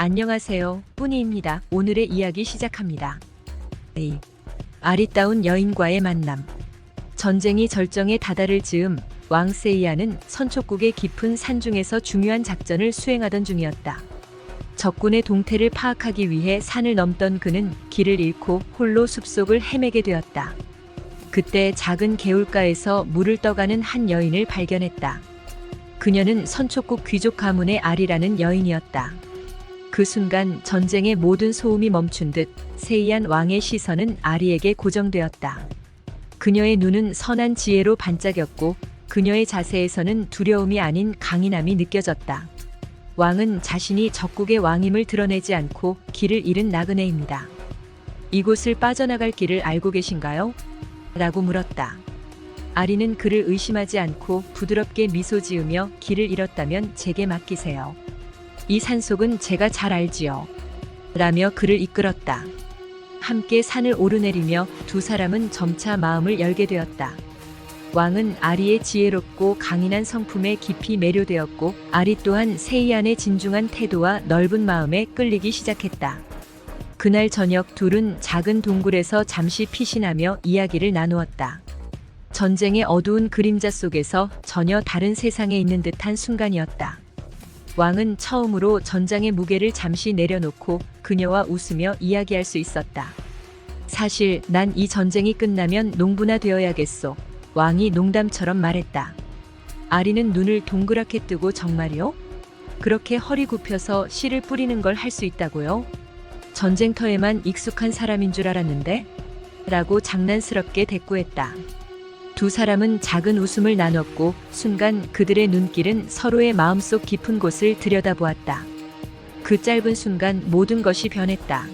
안녕하세요. 뿌니입니다. 오늘의 이야기 시작합니다. A. 아리따운 여인과의 만남. 전쟁이 절정에 다다를 즈음 왕 세이야는 선촉국의 깊은 산중에서 중요한 작전을 수행하던 중이었다. 적군의 동태를 파악하기 위해 산을 넘던 그는 길을 잃고 홀로 숲속을 헤매게 되었다. 그때 작은 개울가에서 물을 떠가는 한 여인을 발견했다. 그녀는 선촉국 귀족 가문의 아리라는 여인이었다. 그 순간 전쟁의 모든 소음이 멈춘 듯 세이안 왕의 시선은 아리에게 고정되었다. 그녀의 눈은 선한 지혜로 반짝였고 그녀의 자세에서는 두려움이 아닌 강인함이 느껴졌다. 왕은 자신이 적국의 왕임을 드러내지 않고 길을 잃은 나그네입니다. 이곳을 빠져나갈 길을 알고 계신가요? 라고 물었다. 아리는 그를 의심하지 않고 부드럽게 미소 지으며 길을 잃었다면 제게 맡기세요. 이 산속은 제가 잘 알지요. 라며 그를 이끌었다. 함께 산을 오르내리며 두 사람은 점차 마음을 열게 되었다. 왕은 아리의 지혜롭고 강인한 성품에 깊이 매료되었고 아리 또한 세이안의 진중한 태도와 넓은 마음에 끌리기 시작했다. 그날 저녁 둘은 작은 동굴에서 잠시 피신하며 이야기를 나누었다. 전쟁의 어두운 그림자 속에서 전혀 다른 세상에 있는 듯한 순간이었다. 왕은 처음으로 전장의 무게를 잠시 내려놓고 그녀와 웃으며 이야기할 수 있었다. 사실 난 이 전쟁이 끝나면 농부나 되어야겠소. 왕이 농담처럼 말했다. 아리는 눈을 동그랗게 뜨고 정말이요? 그렇게 허리 굽혀서 씨를 뿌리는 걸 할 수 있다고요? 전쟁터에만 익숙한 사람인 줄 알았는데? 라고 장난스럽게 대꾸했다. 두 사람은 작은 웃음을 나눴고 순간 그들의 눈길은 서로의 마음속 깊은 곳을 들여다보았다. 그 짧은 순간 모든 것이 변했다.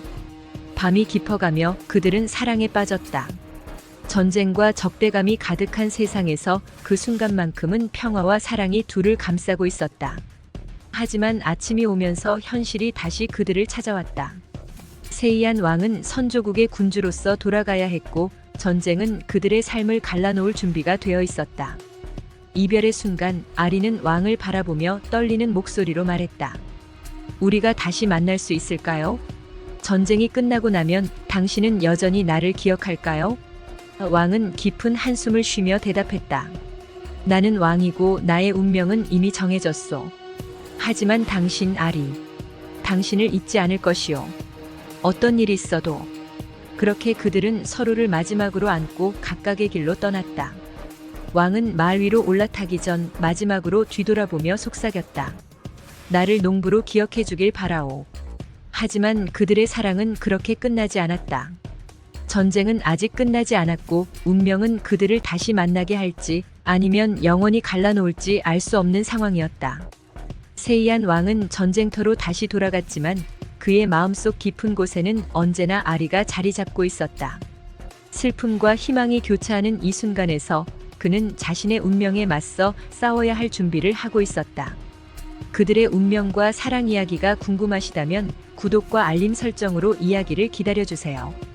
밤이 깊어가며 그들은 사랑에 빠졌다. 전쟁과 적대감이 가득한 세상에서 그 순간만큼은 평화와 사랑이 둘을 감싸고 있었다. 하지만 아침이 오면서 현실이 다시 그들을 찾아왔다. 세이안 왕은 선조국의 군주로서 돌아가야 했고 전쟁은 그들의 삶을 갈라놓을 준비가 되어 있었다. 이별의 순간 아리는 왕을 바라보며 떨리는 목소리로 말했다. 우리가 다시 만날 수 있을까요? 전쟁이 끝나고 나면 당신은 여전히 나를 기억할까요? 왕은 깊은 한숨을 쉬며 대답했다. 나는 왕이고 나의 운명은 이미 정해졌소. 하지만 당신 아리, 당신을 잊지 않을 것이오. 어떤 일이 있어도 그렇게 그들은 서로를 마지막으로 안고 각각의 길로 떠났다. 왕은 말 위로 올라타기 전 마지막으로 뒤돌아보며 속삭였다. 나를 농부로 기억해 주길 바라오. 하지만 그들의 사랑은 그렇게 끝나지 않았다. 전쟁은 아직 끝나지 않았고 운명은 그들을 다시 만나게 할지 아니면 영원히 갈라놓을지 알 수 없는 상황이었다. 세이안 왕은 전쟁터로 다시 돌아갔지만 그의 마음속 깊은 곳에는 언제나 아리가 자리 잡고 있었다. 슬픔과 희망이 교차하는 이 순간에서 그는 자신의 운명에 맞서 싸워야 할 준비를 하고 있었다. 그들의 운명과 사랑 이야기가 궁금하시다면 구독과 알림 설정으로 이야기를 기다려주세요.